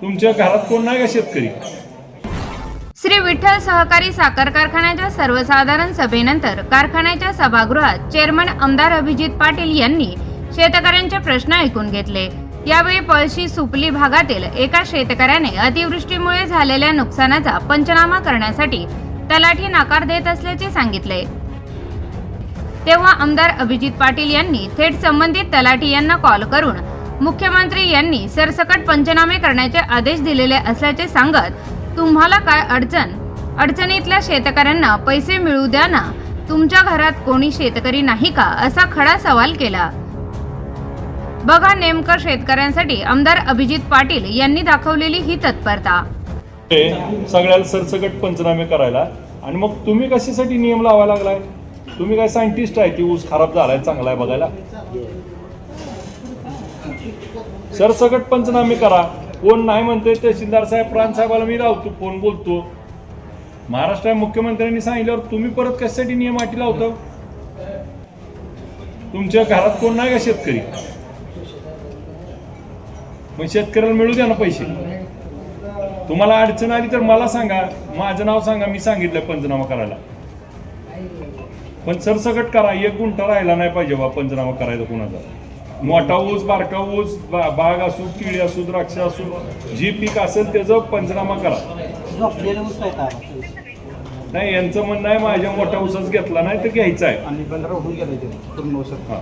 तुमच्या घरात कोण नाही का शेतकरी? श्री विठ्ठल सहकारी साखर कारखान्याच्या सर्वसाधारण सभेनंतर कारखान्याच्या सभागृहात चेअरमन आमदार अभिजित पाटील यांनी शेतकऱ्यांचे प्रश्न ऐकून घेतले. यावेळी पळशी सुपली भागातील एका शेतकऱ्याने अतिवृष्टीमुळे झालेल्या नुकसानाचा पंचनामा करण्यासाठी तलाठी नकार देत असल्याचे सांगितले. तेव्हा आमदार अभिजित पाटील यांनी थेट संबंधित तलाठी यांना कॉल करून मुख्यमंत्री यांनी सरसकट पंचनामे करण्याचे आदेश दिलेले असल्याचे सांगत तुम्हाला काय अडचण? अडचणीतल्या शेतकऱ्यांना पैसे मिळू द्या ना. तुमच्या घरात कोणी शेतकरी नाही का? असा खडा सवाल केला. बघा नेमकं शेतकऱ्यांसाठी आमदार अभिजित पाटील यांनी दाखवलेली ही तत्परता. सगळ्याला सरसकट पंचनामे करायला आणि मग तुम्ही कशासाठी नियम लावायला लागलाय? तुम्ही काय सायंटिस्ट आहे ती ऊस खराब झालाय चांगला आहे बघायला? सरसकट पंचनामे करा. कोण नाही म्हणते तहसीलदार साहेब प्रांत साहेबाला मी लावतो फोन बोलतो. महाराष्ट्र मुख्यमंत्र्यांनी सांगितल्यावर तुम्ही परत कशासाठी नियम अटी लावतो? तुमच्या घरात कोण नाही का शेतकरी? मग शेतकऱ्याला मिळू द्या ना पैसे. तुम्हाला अडचण आली तर मला सांगा. माझं नाव सांगा मी सांगितलं पंचनामा करायला. पण सरसकट करा. एक गुंठा राहिला नाही पाहिजे बा पंचनामा करायचा कुणाचा. मोठा ऊस बारका ऊस बाग असू केळी असू द्राक्ष असू जी पीक असेल त्याचं पंचनामा करा. नाही यांचं म्हणणं आहे माझ्या मोठ्या ऊसच घेतला नाही तर घ्यायचा आहे. आणि गेलं पूर्ण हा.